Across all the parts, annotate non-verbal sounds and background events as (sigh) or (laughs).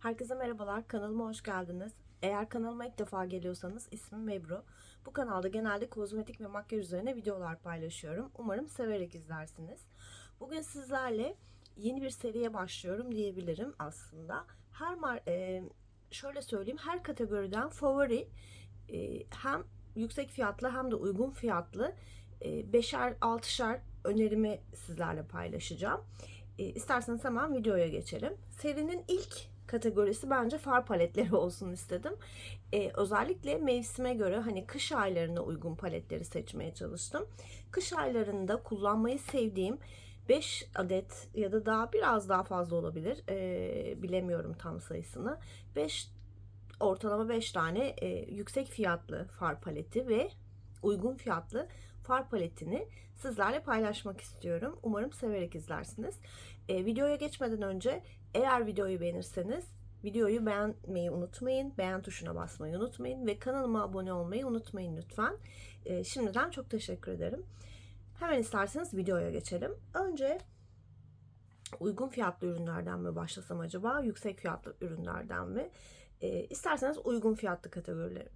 Herkese merhabalar, kanalıma hoş geldiniz. Eğer kanalıma ilk defa geliyorsanız ismim Ebru. Bu kanalda genelde kozmetik ve makyaj üzerine videolar paylaşıyorum. Umarım severek izlersiniz. Bugün sizlerle yeni bir seriye başlıyorum diyebilirim aslında. Her mar e, şöyle söyleyeyim, her kategoriden favori e, hem yüksek fiyatlı hem de uygun fiyatlı e, beşer altışar önerimi sizlerle paylaşacağım. E, isterseniz hemen videoya geçelim. Serinin ilk kategorisi bence far paletleri (laughs) olsun istedim. Ee, özellikle mevsime göre hani kış aylarına uygun paletleri seçmeye çalıştım. Kış aylarında kullanmayı sevdiğim 5 adet ya da daha biraz daha fazla olabilir. Ee, bilemiyorum tam sayısını. 5 ortalama 5 tane e, yüksek fiyatlı far paleti ve uygun fiyatlı far paletini sizlerle paylaşmak istiyorum. Umarım severek izlersiniz. E, videoya geçmeden önce eğer videoyu beğenirseniz videoyu beğenmeyi unutmayın. Beğen tuşuna basmayı unutmayın ve kanalıma abone olmayı unutmayın lütfen. E, şimdiden çok teşekkür ederim. Hemen isterseniz videoya geçelim. Önce uygun fiyatlı ürünlerden mi başlasam acaba? Yüksek fiyatlı ürünlerden mi? E, isterseniz uygun fiyatlı kategorileri,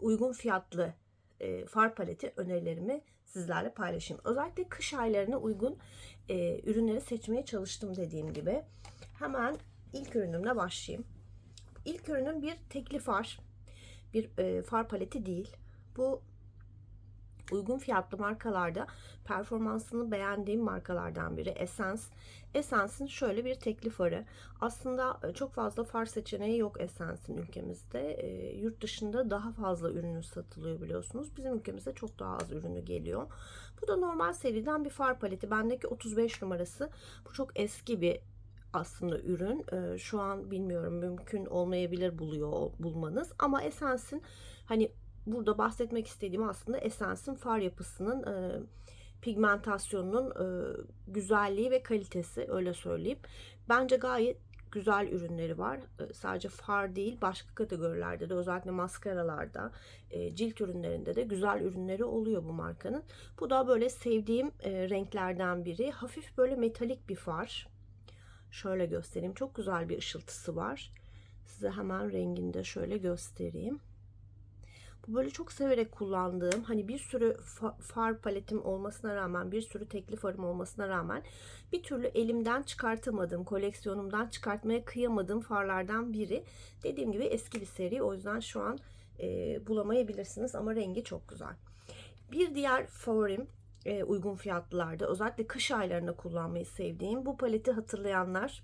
uygun fiyatlı e, far paleti önerilerimi sizlerle paylaşayım. Özellikle kış aylarına uygun e, ürünleri seçmeye çalıştım dediğim gibi. Hemen ilk ürünümle başlayayım. İlk ürünüm bir tekli far. Bir e, far paleti değil. Bu uygun fiyatlı markalarda performansını beğendiğim markalardan biri Essence. Essence'in şöyle bir tekli farı. Aslında e, çok fazla far seçeneği yok Essence'in ülkemizde. E, yurt dışında daha fazla ürünü satılıyor biliyorsunuz. Bizim ülkemizde çok daha az ürünü geliyor. Bu da normal seriden bir far paleti. Bendeki 35 numarası. Bu çok eski bir aslında ürün. E, şu an bilmiyorum mümkün olmayabilir buluyor bulmanız. Ama Essence'in hani burada bahsetmek istediğim aslında Essence'in far yapısının e, pigmentasyonunun e, güzelliği ve kalitesi öyle söyleyeyim. Bence gayet güzel ürünleri var. E, sadece far değil başka kategorilerde de özellikle maskaralarda, e, cilt ürünlerinde de güzel ürünleri oluyor bu markanın. Bu da böyle sevdiğim e, renklerden biri. Hafif böyle metalik bir far. Şöyle göstereyim. Çok güzel bir ışıltısı var. Size hemen rengini de şöyle göstereyim. Bu böyle çok severek kullandığım hani bir sürü far paletim olmasına rağmen bir sürü tekli farım olmasına rağmen bir türlü elimden çıkartamadığım koleksiyonumdan çıkartmaya kıyamadığım farlardan biri. Dediğim gibi eski bir seri o yüzden şu an e, bulamayabilirsiniz ama rengi çok güzel. Bir diğer favorim e, uygun fiyatlılarda özellikle kış aylarında kullanmayı sevdiğim bu paleti hatırlayanlar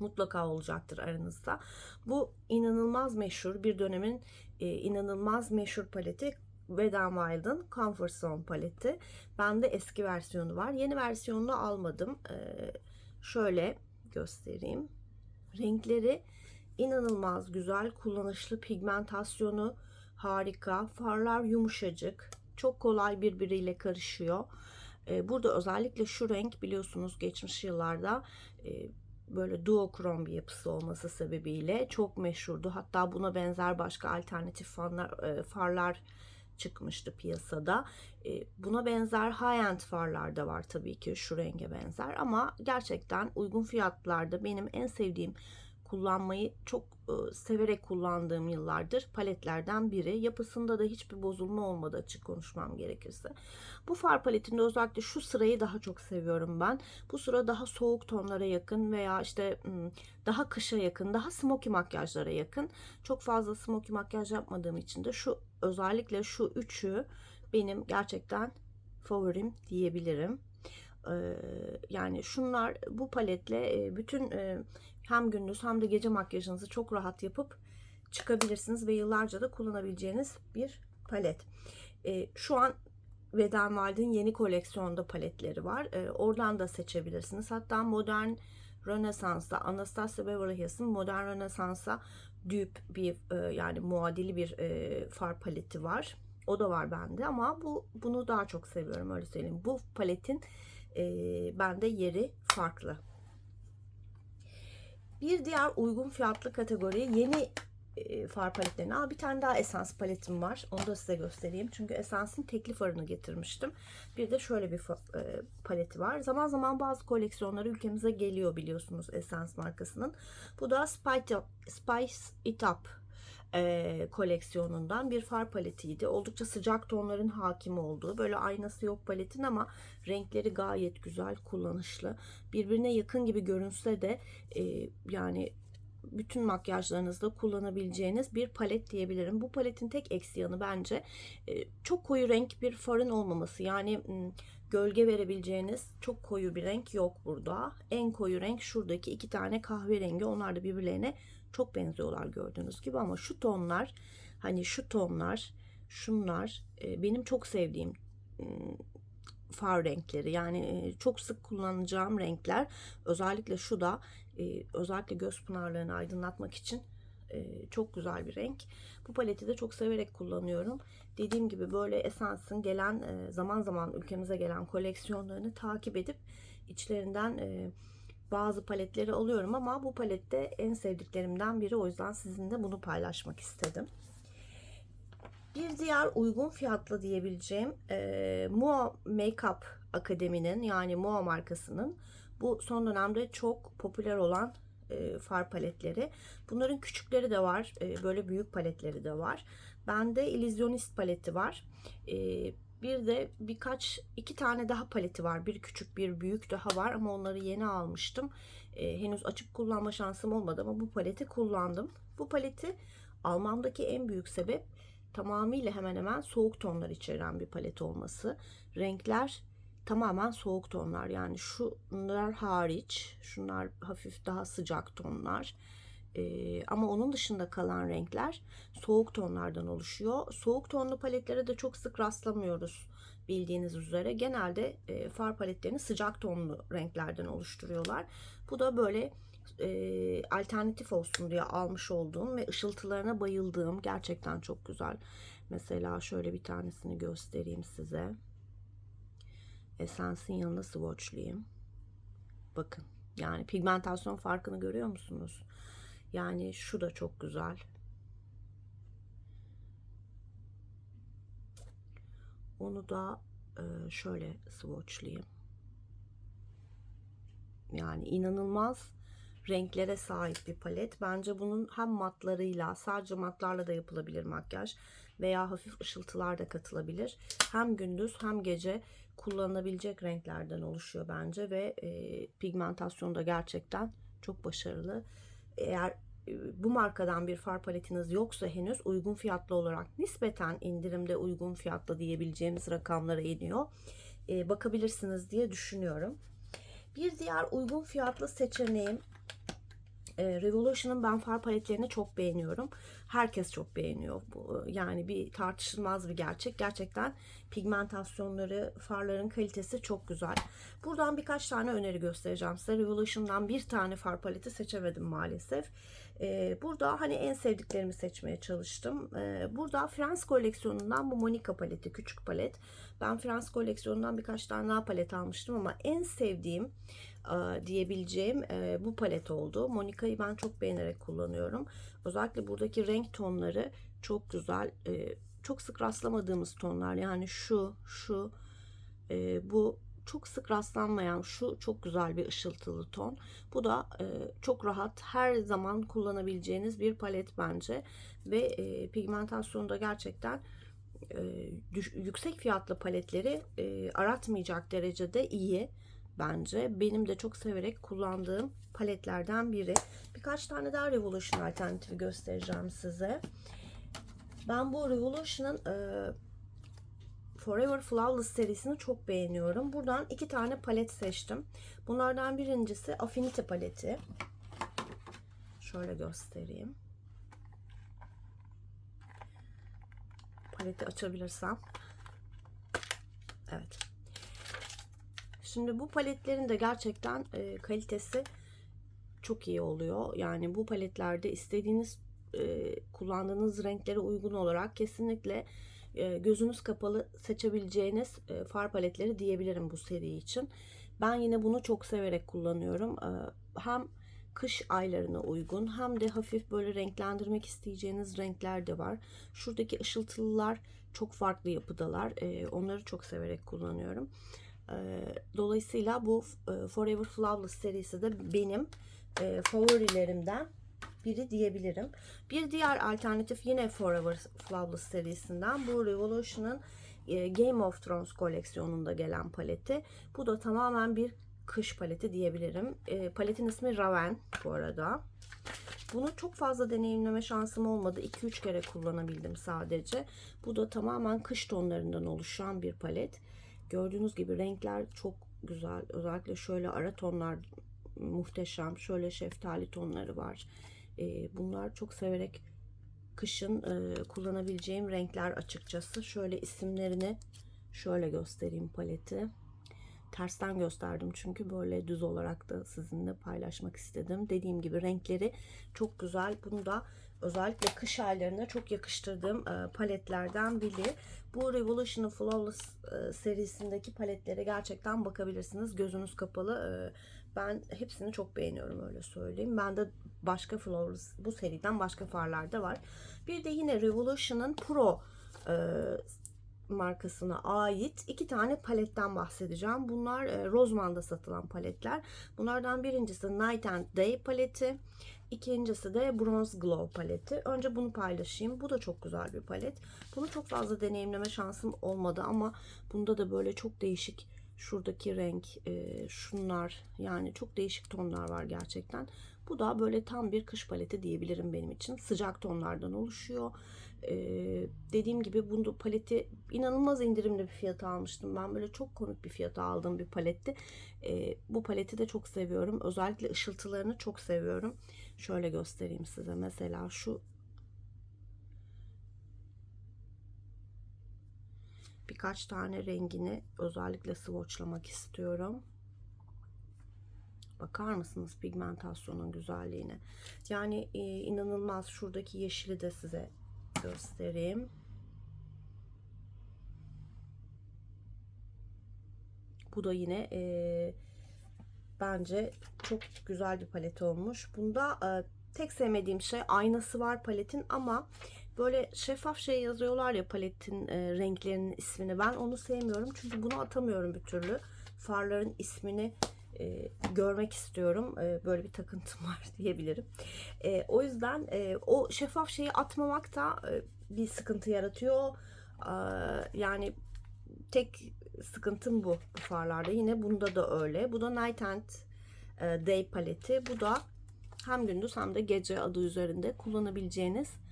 mutlaka olacaktır aranızda. Bu inanılmaz meşhur bir dönemin e, inanılmaz meşhur paleti Wet n Wild'ın Comfort Zone paleti. Bende eski versiyonu var. Yeni versiyonunu almadım. E, şöyle göstereyim. Renkleri inanılmaz güzel, kullanışlı, pigmentasyonu harika, farlar yumuşacık, çok kolay birbiriyle karışıyor. E, burada özellikle şu renk biliyorsunuz geçmiş yıllarda e, böyle duokrom bir yapısı olması sebebiyle çok meşhurdu. Hatta buna benzer başka alternatif fanlar, e, farlar çıkmıştı piyasada. E, buna benzer high-end farlar da var tabii ki şu renge benzer ama gerçekten uygun fiyatlarda benim en sevdiğim kullanmayı çok e, severek kullandığım yıllardır paletlerden biri. Yapısında da hiçbir bozulma olmadı açık konuşmam gerekirse. Bu far paletinde özellikle şu sırayı daha çok seviyorum ben. Bu sıra daha soğuk tonlara yakın veya işte daha kışa yakın, daha smoky makyajlara yakın. Çok fazla smoky makyaj yapmadığım için de şu özellikle şu üçü benim gerçekten favorim diyebilirim yani şunlar bu paletle bütün hem gündüz hem de gece makyajınızı çok rahat yapıp çıkabilirsiniz ve yıllarca da kullanabileceğiniz bir palet. Şu an Vedenwald'in yeni koleksiyonda paletleri var. Oradan da seçebilirsiniz. Hatta modern Rönesans'ta Anastasia Beverly Hills'in Modern Rönesans'a düp bir yani muadili bir far paleti var. O da var bende ama bu bunu daha çok seviyorum öyle söyleyeyim. Bu paletin e, bende yeri farklı. Bir diğer uygun fiyatlı kategori yeni e, far paletlerini. Aa, bir tane daha esans paletim var. Onu da size göstereyim. Çünkü esansın tekli farını getirmiştim. Bir de şöyle bir e, paleti var. Zaman zaman bazı koleksiyonları ülkemize geliyor biliyorsunuz esans markasının. Bu da Spice, Spice It Up e, koleksiyonundan bir far paletiydi. Oldukça sıcak tonların hakim olduğu, böyle aynası yok paletin ama renkleri gayet güzel, kullanışlı. Birbirine yakın gibi görünse de e, yani bütün makyajlarınızda kullanabileceğiniz bir palet diyebilirim. Bu paletin tek eksi yanı bence çok koyu renk bir farın olmaması. Yani gölge verebileceğiniz çok koyu bir renk yok burada. En koyu renk şuradaki iki tane kahverengi. Onlar da birbirlerine çok benziyorlar gördüğünüz gibi ama şu tonlar hani şu tonlar şunlar e, benim çok sevdiğim far renkleri yani e, çok sık kullanacağım renkler özellikle şu da e, özellikle göz pınarlarını aydınlatmak için çok güzel bir renk. Bu paleti de çok severek kullanıyorum. Dediğim gibi böyle Essence'ın gelen zaman zaman ülkemize gelen koleksiyonlarını takip edip içlerinden bazı paletleri alıyorum ama bu palette en sevdiklerimden biri o yüzden sizinle bunu paylaşmak istedim. Bir diğer uygun fiyatlı diyebileceğim e, Mua Makeup Akademi'nin yani Mua markasının bu son dönemde çok popüler olan e, far paletleri. Bunların küçükleri de var. e, böyle büyük paletleri de var. Bende Illusionist paleti var. E, bir de birkaç iki tane daha paleti var. Bir küçük bir büyük daha var ama onları yeni almıştım. E, henüz açıp kullanma şansım olmadı ama bu paleti kullandım. Bu paleti almamdaki en büyük sebep tamamıyla hemen hemen soğuk tonlar içeren bir palet olması. Renkler tamamen soğuk tonlar. Yani şunlar hariç, şunlar hafif daha sıcak tonlar. Ee, ama onun dışında kalan renkler soğuk tonlardan oluşuyor. Soğuk tonlu paletlere de çok sık rastlamıyoruz bildiğiniz üzere. Genelde e, far paletlerini sıcak tonlu renklerden oluşturuyorlar. Bu da böyle e, alternatif olsun diye almış olduğum ve ışıltılarına bayıldığım gerçekten çok güzel. Mesela şöyle bir tanesini göstereyim size. Essence'in yanına swatchlayayım. Bakın yani pigmentasyon farkını görüyor musunuz? Yani şu da çok güzel. Onu da e, şöyle swatchlayayım. Yani inanılmaz renklere sahip bir palet. Bence bunun hem matlarıyla sadece matlarla da yapılabilir makyaj veya hafif ışıltılar da katılabilir. Hem gündüz hem gece kullanılabilecek renklerden oluşuyor bence ve e, pigmentasyonu da gerçekten çok başarılı. Eğer e, bu markadan bir far paletiniz yoksa henüz uygun fiyatlı olarak nispeten indirimde uygun fiyatlı diyebileceğimiz rakamlara iniyor. E, bakabilirsiniz diye düşünüyorum. Bir diğer uygun fiyatlı seçeneğim e, Revolution'ın ben far paletlerini çok beğeniyorum. Herkes çok beğeniyor. Bu, yani bir tartışılmaz bir gerçek. Gerçekten pigmentasyonları, farların kalitesi çok güzel. Buradan birkaç tane öneri göstereceğim size. Revolution'dan bir tane far paleti seçemedim maalesef. E, burada hani en sevdiklerimi seçmeye çalıştım. E, burada Frans koleksiyonundan bu Monica paleti, küçük palet. Ben Frans koleksiyonundan birkaç tane daha palet almıştım ama en sevdiğim e, diyebileceğim e, bu palet oldu. Monica'yı ben çok beğenerek kullanıyorum. Özellikle buradaki renk tonları çok güzel. E, çok sık rastlamadığımız tonlar. Yani şu, şu, e, bu çok sık rastlanmayan şu çok güzel bir ışıltılı ton. Bu da e, çok rahat her zaman kullanabileceğiniz bir palet bence. Ve e, pigmentasyonu da gerçekten e, düş, yüksek fiyatlı paletleri e, aratmayacak derecede iyi bence. Benim de çok severek kullandığım paletlerden biri. Birkaç tane daha Revolution alternatifi göstereceğim size. Ben bu Revolution'ın e, Forever Flawless serisini çok beğeniyorum. Buradan iki tane palet seçtim. Bunlardan birincisi Affinity paleti. Şöyle göstereyim. Paleti açabilirsem. Evet. Şimdi bu paletlerin de gerçekten e, kalitesi çok iyi oluyor. Yani bu paletlerde istediğiniz e, kullandığınız renklere uygun olarak kesinlikle gözünüz kapalı seçebileceğiniz e, far paletleri diyebilirim bu seri için. Ben yine bunu çok severek kullanıyorum. E, hem kış aylarına uygun hem de hafif böyle renklendirmek isteyeceğiniz renkler de var. Şuradaki ışıltılılar çok farklı yapıdalar. Onları çok severek kullanıyorum. Dolayısıyla bu e, Forever Flawless serisi de benim e, favorilerimden biri diyebilirim. Bir diğer alternatif yine Forever Flawless serisinden bu Revolution'ın e, Game of Thrones koleksiyonunda gelen paleti. Bu da tamamen bir kış paleti diyebilirim. E, paletin ismi Raven bu arada. Bunu çok fazla deneyimleme şansım olmadı. 2-3 kere kullanabildim sadece. Bu da tamamen kış tonlarından oluşan bir palet. Gördüğünüz gibi renkler çok güzel. Özellikle şöyle ara tonlar muhteşem. Şöyle şeftali tonları var. E, bunlar çok severek kışın e, kullanabileceğim renkler açıkçası. Şöyle isimlerini şöyle göstereyim paleti. Tersten gösterdim çünkü böyle düz olarak da sizinle paylaşmak istedim. Dediğim gibi renkleri çok güzel. Bunu da özellikle kış aylarına çok yakıştırdığım e, paletlerden biri. Bu Revolution Flawless e, serisindeki paletlere gerçekten bakabilirsiniz. Gözünüz kapalı. E, ben hepsini çok beğeniyorum öyle söyleyeyim. Ben de başka Flawless bu seriden başka farlar da var. Bir de yine Revolution'ın Pro e, markasına ait iki tane paletten bahsedeceğim. Bunlar e, Roseman'da satılan paletler. Bunlardan birincisi Night and Day paleti. İkincisi de Bronze Glow paleti. Önce bunu paylaşayım. Bu da çok güzel bir palet. Bunu çok fazla deneyimleme şansım olmadı ama bunda da böyle çok değişik şuradaki renk, e, şunlar yani çok değişik tonlar var gerçekten. Bu da böyle tam bir kış paleti diyebilirim benim için. Sıcak tonlardan oluşuyor. Ee, dediğim gibi bunu paleti inanılmaz indirimli bir fiyata almıştım. Ben böyle çok komik bir fiyata aldığım bir paletti. Ee, bu paleti de çok seviyorum. Özellikle ışıltılarını çok seviyorum. Şöyle göstereyim size. Mesela şu birkaç tane rengini özellikle swatchlamak istiyorum. Bakar mısınız pigmentasyonun güzelliğine? Yani e, inanılmaz. Şuradaki yeşili de size göstereyim. Bu da yine e, bence çok güzel bir palet olmuş. Bunda e, tek sevmediğim şey aynası var paletin ama böyle şeffaf şey yazıyorlar ya paletin e, renklerinin ismini. Ben onu sevmiyorum çünkü bunu atamıyorum bir türlü. Farların ismini e, görmek istiyorum. E, böyle bir takıntım (laughs) var diyebilirim. E, o yüzden e, o şeffaf şeyi atmamak da e, bir sıkıntı yaratıyor. E, yani tek sıkıntım bu, bu farlarda. Yine bunda da öyle. Bu da Night and e, Day paleti. Bu da hem gündüz hem de gece adı üzerinde kullanabileceğiniz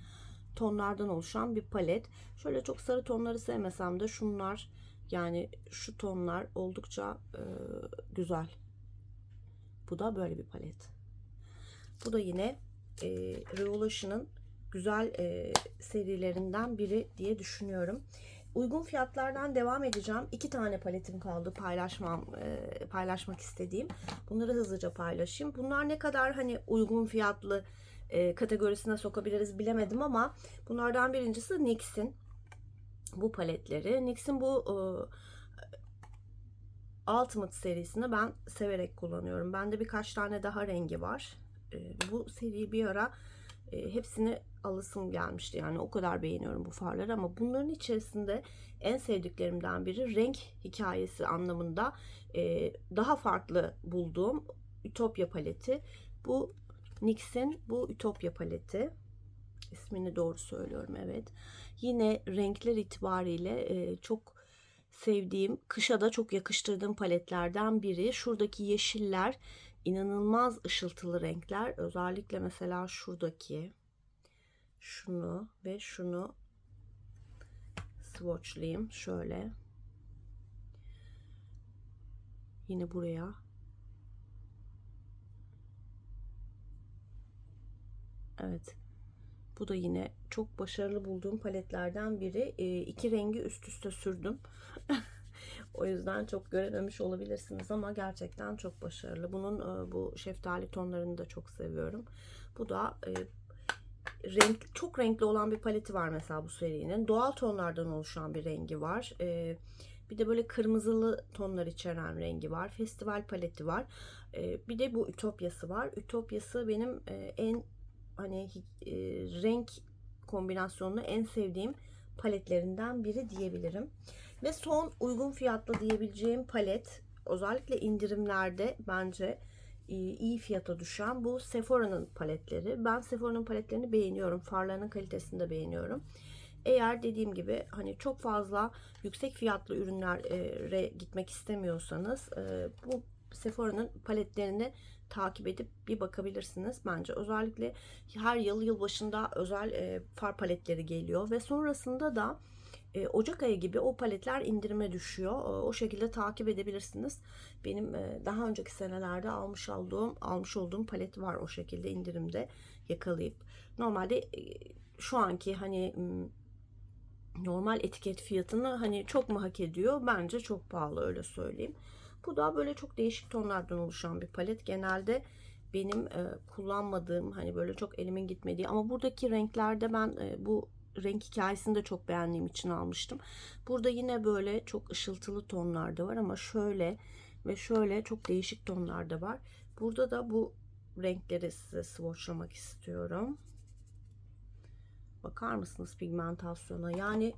tonlardan oluşan bir palet. Şöyle çok sarı tonları sevmesem de şunlar yani şu tonlar oldukça e, güzel. Bu da böyle bir palet. Bu da yine e, Revolution'ın güzel e, serilerinden biri diye düşünüyorum. Uygun fiyatlardan devam edeceğim. İki tane paletim kaldı paylaşmam e, paylaşmak istediğim. Bunları hızlıca paylaşayım. Bunlar ne kadar hani uygun fiyatlı e, kategorisine sokabiliriz bilemedim ama bunlardan birincisi NYX'in bu paletleri. NYX'in bu e, Ultimate serisini ben severek kullanıyorum. Bende birkaç tane daha rengi var. E, bu seriyi bir ara e, hepsini alısım gelmişti. Yani o kadar beğeniyorum bu farları ama bunların içerisinde en sevdiklerimden biri renk hikayesi anlamında e, daha farklı bulduğum Ütopya paleti. Bu NYX'in bu Ütopya paleti. İsmini doğru söylüyorum evet. Yine renkler itibariyle e, çok sevdiğim, kışa da çok yakıştırdığım paletlerden biri. Şuradaki yeşiller inanılmaz ışıltılı renkler. Özellikle mesela şuradaki şunu ve şunu swatchlayayım şöyle. Yine buraya. Evet. Bu da yine çok başarılı bulduğum paletlerden biri. E, iki rengi üst üste sürdüm. (laughs) o yüzden çok görememiş olabilirsiniz ama gerçekten çok başarılı. Bunun e, bu şeftali tonlarını da çok seviyorum. Bu da e, renk çok renkli olan bir paleti var mesela bu serinin. Doğal tonlardan oluşan bir rengi var. E, Bir de böyle kırmızılı tonlar içeren rengi var. Festival paleti var. Ee, bir de bu Ütopyası var. Ütopyası benim e, en hani e, renk kombinasyonunu en sevdiğim paletlerinden biri diyebilirim. Ve son uygun fiyatlı diyebileceğim palet özellikle indirimlerde bence e, iyi fiyata düşen bu Sephora'nın paletleri. Ben Sephora'nın paletlerini beğeniyorum. Farlarının kalitesini de beğeniyorum. Eğer dediğim gibi hani çok fazla yüksek fiyatlı ürünlere gitmek istemiyorsanız e, bu Sephora'nın paletlerini takip edip bir bakabilirsiniz bence. Özellikle her yıl yılbaşında özel e, far paletleri geliyor ve sonrasında da e, Ocak ayı gibi o paletler indirime düşüyor. E, O şekilde takip edebilirsiniz. Benim e, daha önceki senelerde almış olduğum almış olduğum palet var o şekilde indirimde yakalayıp. Normalde e, şu anki hani normal etiket fiyatını hani çok mu hak ediyor? Bence çok pahalı öyle söyleyeyim. Bu da böyle çok değişik tonlardan oluşan bir palet. Genelde benim e, kullanmadığım hani böyle çok elimin gitmediği ama buradaki renklerde ben e, bu renk hikayesini de çok beğendiğim için almıştım. Burada yine böyle çok ışıltılı tonlarda var ama şöyle ve şöyle çok değişik tonlarda var. Burada da bu renkleri size swatchlamak istiyorum. Bakar mısınız pigmentasyona? Yani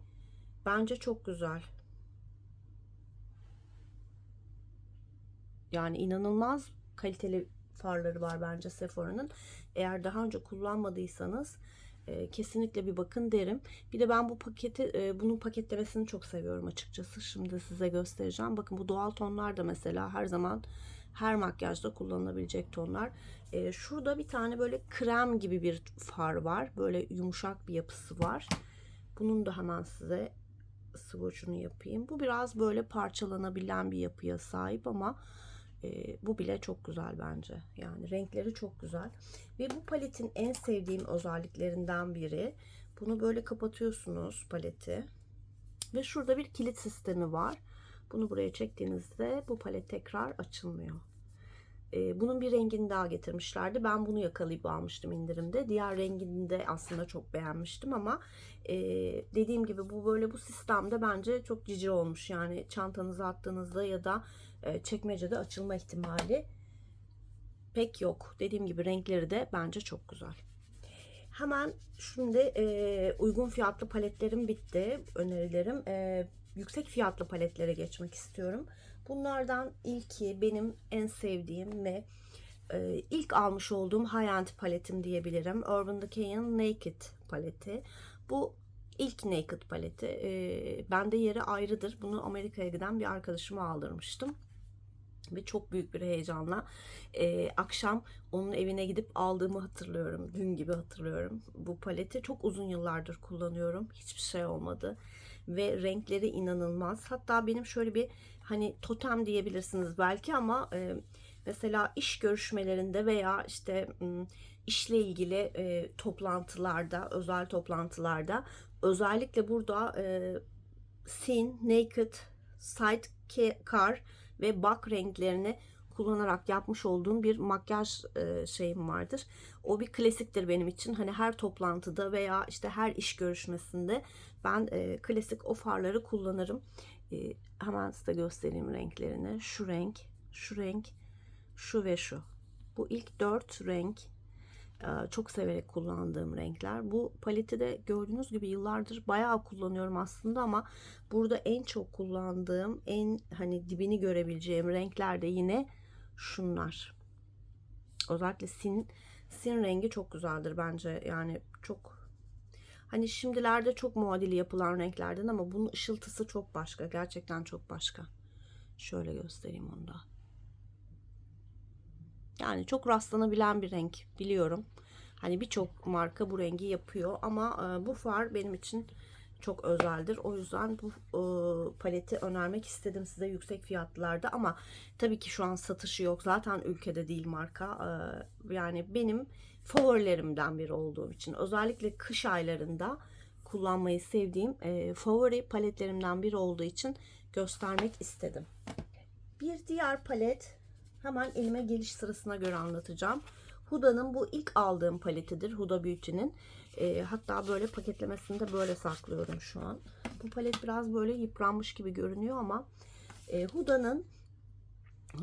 bence çok güzel. Yani inanılmaz kaliteli farları var bence Sephora'nın. Eğer daha önce kullanmadıysanız e, kesinlikle bir bakın derim. Bir de ben bu paketi e, bunun paketlemesini çok seviyorum açıkçası. Şimdi size göstereceğim. Bakın bu doğal tonlar da mesela her zaman her makyajda kullanılabilecek tonlar. E, şurada bir tane böyle krem gibi bir far var. Böyle yumuşak bir yapısı var. Bunun da hemen size swatch'unu yapayım. Bu biraz böyle parçalanabilen bir yapıya sahip ama e, bu bile çok güzel bence. Yani renkleri çok güzel. Ve bu paletin en sevdiğim özelliklerinden biri. Bunu böyle kapatıyorsunuz paleti. Ve şurada bir kilit sistemi var. Bunu buraya çektiğinizde bu palet tekrar açılmıyor. E, bunun bir rengini daha getirmişlerdi. Ben bunu yakalayıp almıştım indirimde. Diğer rengini de aslında çok beğenmiştim ama e, dediğim gibi bu böyle bu sistemde bence çok cici olmuş. Yani çantanıza attığınızda ya da çekmecede açılma ihtimali pek yok. Dediğim gibi renkleri de bence çok güzel. Hemen şimdi e, uygun fiyatlı paletlerim bitti. Önerilerim. E, yüksek fiyatlı paletlere geçmek istiyorum. Bunlardan ilki benim en sevdiğim ve e, ilk almış olduğum high-end paletim diyebilirim. Urban Decay'in Naked paleti. Bu ilk Naked paleti. E, bende yeri ayrıdır. Bunu Amerika'ya giden bir arkadaşıma aldırmıştım ve çok büyük bir heyecanla e, akşam onun evine gidip aldığımı hatırlıyorum. Dün gibi hatırlıyorum. Bu paleti çok uzun yıllardır kullanıyorum. Hiçbir şey olmadı. Ve renkleri inanılmaz. Hatta benim şöyle bir hani totem diyebilirsiniz belki ama e, mesela iş görüşmelerinde veya işte işle ilgili e, toplantılarda, özel toplantılarda özellikle burada e, Sin, Naked, Sidecar ve bak renklerini kullanarak yapmış olduğum bir makyaj e, şeyim vardır. O bir klasiktir benim için. Hani her toplantıda veya işte her iş görüşmesinde ben e, klasik o farları kullanırım. E, hemen size göstereyim renklerini. Şu renk, şu renk, şu ve şu. Bu ilk dört renk çok severek kullandığım renkler. Bu paleti de gördüğünüz gibi yıllardır bayağı kullanıyorum aslında ama burada en çok kullandığım, en hani dibini görebileceğim renkler de yine şunlar. Özellikle sin sin rengi çok güzeldir bence. Yani çok hani şimdilerde çok muadili yapılan renklerden ama bunun ışıltısı çok başka. Gerçekten çok başka. Şöyle göstereyim onu da. Yani çok rastlanabilen bir renk biliyorum. Hani birçok marka bu rengi yapıyor ama e, bu far benim için çok özeldir. O yüzden bu e, paleti önermek istedim size yüksek fiyatlarda ama tabii ki şu an satışı yok. Zaten ülkede değil marka. E, yani benim favorilerimden biri olduğum için özellikle kış aylarında kullanmayı sevdiğim e, favori paletlerimden biri olduğu için göstermek istedim. Bir diğer palet hemen elime geliş sırasına göre anlatacağım. Huda'nın bu ilk aldığım paletidir. Huda Beauty'nin. E, hatta böyle paketlemesini de böyle saklıyorum şu an. Bu palet biraz böyle yıpranmış gibi görünüyor ama e, Huda'nın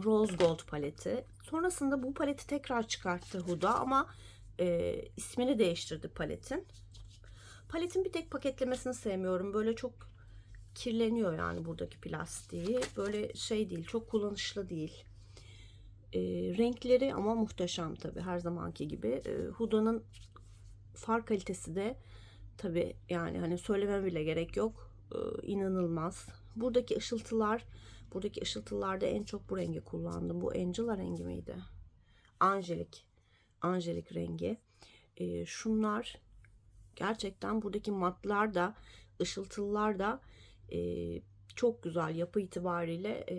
Rose Gold paleti. Sonrasında bu paleti tekrar çıkarttı Huda ama e, ismini değiştirdi paletin. Paletin bir tek paketlemesini sevmiyorum. Böyle çok kirleniyor yani buradaki plastiği. Böyle şey değil, çok kullanışlı değil. E, renkleri ama muhteşem tabii her zamanki gibi. E, Huda'nın far kalitesi de tabii yani hani söylemem bile gerek yok. E, inanılmaz. Buradaki ışıltılar, buradaki ışıltılarda en çok bu rengi kullandım. Bu Angela rengi miydi? Angelik. Angelik rengi. E, şunlar gerçekten buradaki matlar da ışıltılar da e, çok güzel yapı itibariyle e,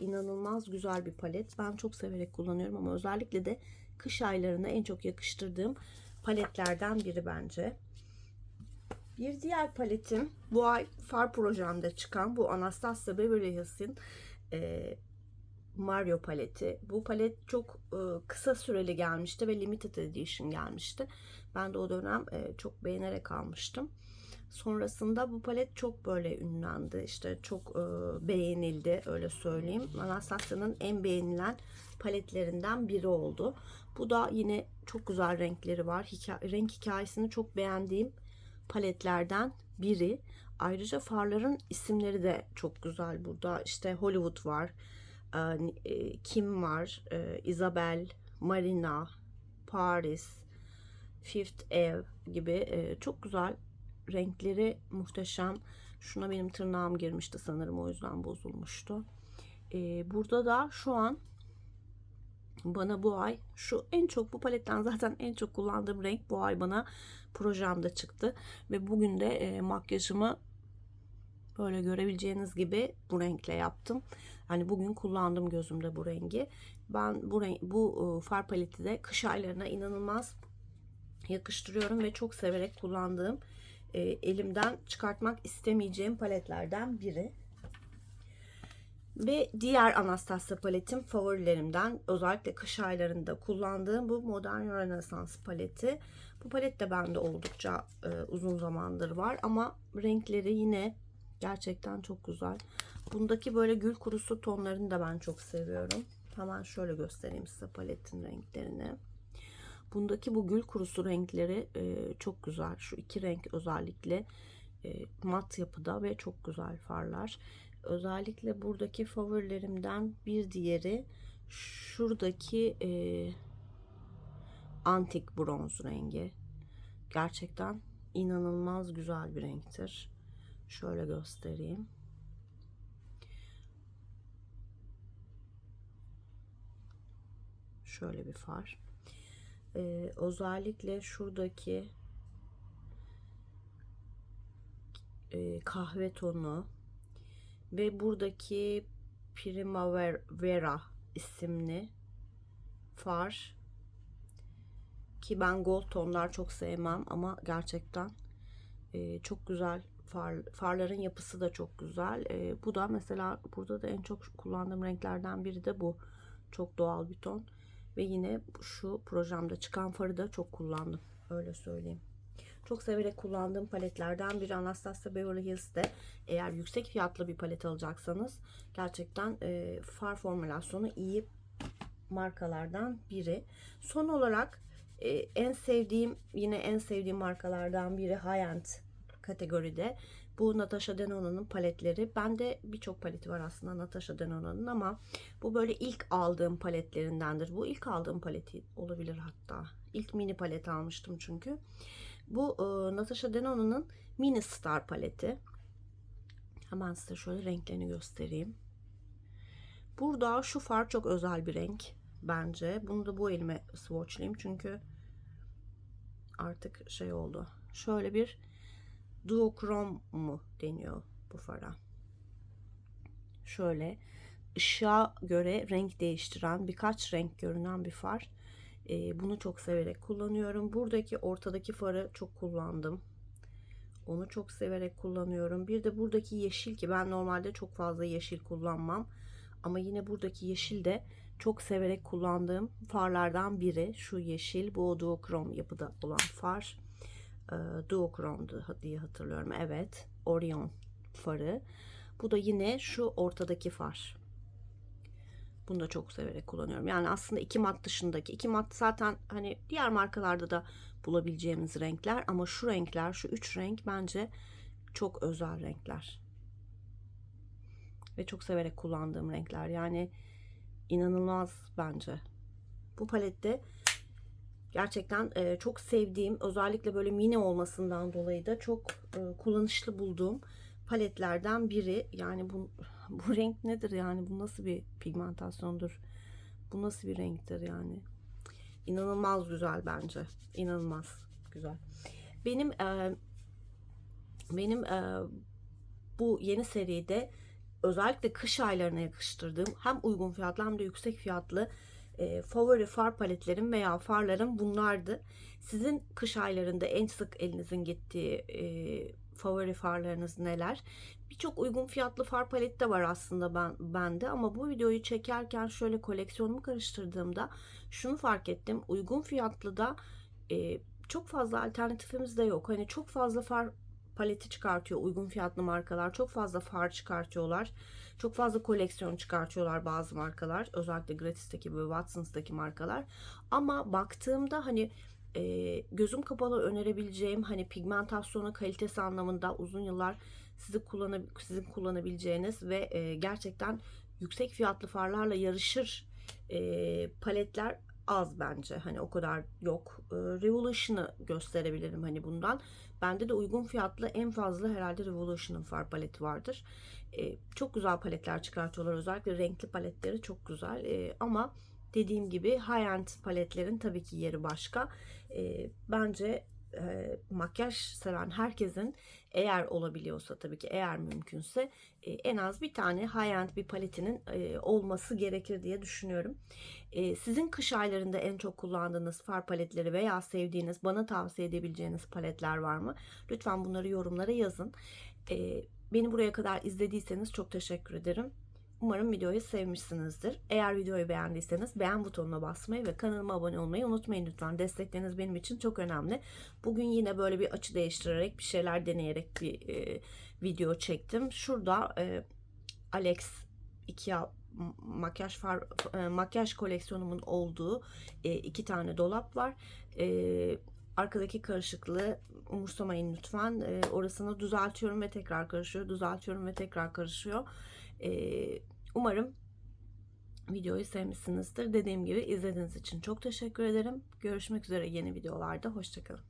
inanılmaz güzel bir palet. Ben çok severek kullanıyorum ama özellikle de kış aylarına en çok yakıştırdığım paletlerden biri bence. Bir diğer paletim bu ay far projemde çıkan bu Anastasia Beverly Hills'in e, Mario paleti. Bu palet çok e, kısa süreli gelmişti ve limited edition gelmişti. Ben de o dönem e, çok beğenerek almıştım. Sonrasında bu palet çok böyle ünlendi. İşte çok e, beğenildi öyle söyleyeyim. Anastasia'nın en beğenilen paletlerinden biri oldu. Bu da yine çok güzel renkleri var. Hika- renk hikayesini çok beğendiğim paletlerden biri. Ayrıca farların isimleri de çok güzel burada. İşte Hollywood var, e, Kim var, e, Isabel, Marina, Paris, Fifth Ave gibi e, çok güzel renkleri muhteşem. Şuna benim tırnağım girmişti sanırım o yüzden bozulmuştu. Burada da şu an bana bu ay şu en çok bu paletten zaten en çok kullandığım renk bu ay bana projemde çıktı ve bugün de e, makyajımı böyle görebileceğiniz gibi bu renkle yaptım. Hani bugün kullandım gözümde bu rengi. Ben bu renk, bu e, far paleti de kış aylarına inanılmaz yakıştırıyorum ve çok severek kullandığım e, elimden çıkartmak istemeyeceğim paletlerden biri. Ve diğer Anastasia paletim favorilerimden özellikle kış aylarında kullandığım bu Modern Renaissance paleti. Bu palet de bende oldukça e, uzun zamandır var ama renkleri yine gerçekten çok güzel. Bundaki böyle gül kurusu tonlarını da ben çok seviyorum. Hemen şöyle göstereyim size paletin renklerini. Bundaki bu gül kurusu renkleri e, çok güzel. Şu iki renk özellikle e, mat yapıda ve çok güzel farlar. Özellikle buradaki favorilerimden bir diğeri şuradaki e, antik bronz rengi. Gerçekten inanılmaz güzel bir renktir. Şöyle göstereyim. Şöyle bir far. Ee, özellikle şuradaki e, kahve tonu ve buradaki Primavera isimli far ki ben gold tonlar çok sevmem ama gerçekten e, çok güzel far, farların yapısı da çok güzel. E, bu da mesela burada da en çok kullandığım renklerden biri de bu. Çok doğal bir ton. Ve yine şu projemde çıkan farı da çok kullandım. Öyle söyleyeyim. Çok severek kullandığım paletlerden biri Anastasia Beverly Hills'te. Eğer yüksek fiyatlı bir palet alacaksanız gerçekten e, far formülasyonu iyi markalardan biri. Son olarak e, en sevdiğim yine en sevdiğim markalardan biri high-end kategoride. Bu Natasha Denona'nın paletleri. Bende birçok paleti var aslında Natasha Denona'nın ama bu böyle ilk aldığım paletlerindendir. Bu ilk aldığım paleti olabilir hatta. İlk mini palet almıştım çünkü. Bu e, Natasha Denona'nın mini star paleti. Hemen size şöyle renklerini göstereyim. Burada şu far çok özel bir renk bence. Bunu da bu elime swatchlayayım çünkü artık şey oldu. Şöyle bir duokrom mu deniyor bu fara. Şöyle ışığa göre renk değiştiren birkaç renk görünen bir far. Ee, bunu çok severek kullanıyorum. Buradaki ortadaki farı çok kullandım. Onu çok severek kullanıyorum. Bir de buradaki yeşil ki ben normalde çok fazla yeşil kullanmam. Ama yine buradaki yeşil de çok severek kullandığım farlardan biri. Şu yeşil bu duokrom yapıda olan far. E, duokromdu diye hatırlıyorum. Evet. Orion farı. Bu da yine şu ortadaki far. Bunu da çok severek kullanıyorum. Yani aslında iki mat dışındaki iki mat zaten hani diğer markalarda da bulabileceğimiz renkler ama şu renkler şu üç renk bence çok özel renkler. Ve çok severek kullandığım renkler. Yani inanılmaz bence. Bu palette gerçekten e, çok sevdiğim özellikle böyle mini olmasından dolayı da çok e, kullanışlı bulduğum paletlerden biri. Yani bu, (laughs) bu renk nedir yani bu nasıl bir pigmentasyondur? Bu nasıl bir renktir yani? İnanılmaz güzel bence. İnanılmaz güzel. Benim e, benim e, bu yeni seride özellikle kış aylarına yakıştırdığım hem uygun fiyatlı hem de yüksek fiyatlı e, favori far paletlerim veya farlarım bunlardı. Sizin kış aylarında en sık elinizin gittiği e, favori farlarınız neler? Birçok uygun fiyatlı far paleti de var aslında ben bende ama bu videoyu çekerken şöyle koleksiyonumu karıştırdığımda şunu fark ettim. Uygun fiyatlı da e, çok fazla alternatifimiz de yok. Hani çok fazla far paleti çıkartıyor uygun fiyatlı markalar. Çok fazla far çıkartıyorlar. Çok fazla koleksiyon çıkartıyorlar bazı markalar. Özellikle Gratis'teki ve Watson's'taki markalar. Ama baktığımda hani e, gözüm kapalı önerebileceğim hani pigmentasyonu kalitesi anlamında uzun yıllar sizi kullanab sizin kullanabileceğiniz ve e, gerçekten yüksek fiyatlı farlarla yarışır e, paletler az bence. Hani o kadar yok. E, Revolution'ı gösterebilirim hani bundan. Bende de uygun fiyatlı en fazla herhalde Revolution'ın far paleti vardır. E, çok güzel paletler çıkartıyorlar. Özellikle renkli paletleri çok güzel. E, ama dediğim gibi high-end paletlerin tabii ki yeri başka. E, bence e, makyaj seven herkesin eğer olabiliyorsa tabii ki eğer mümkünse e, en az bir tane high-end bir paletinin e, olması gerekir diye düşünüyorum. E, sizin kış aylarında en çok kullandığınız far paletleri veya sevdiğiniz bana tavsiye edebileceğiniz paletler var mı? Lütfen bunları yorumlara yazın. E, beni buraya kadar izlediyseniz çok teşekkür ederim. Umarım videoyu sevmişsinizdir. Eğer videoyu beğendiyseniz beğen butonuna basmayı ve kanalıma abone olmayı unutmayın lütfen. Destekleriniz benim için çok önemli. Bugün yine böyle bir açı değiştirerek bir şeyler deneyerek bir e, video çektim. Şurada e, Alex Ikea makyaj far, e, makyaj koleksiyonumun olduğu e, iki tane dolap var. E, arkadaki karışıklığı umursamayın lütfen. E, orasını düzeltiyorum ve tekrar karışıyor. Düzeltiyorum ve tekrar karışıyor. Umarım videoyu sevmişsinizdir. Dediğim gibi izlediğiniz için çok teşekkür ederim. Görüşmek üzere yeni videolarda. Hoşçakalın.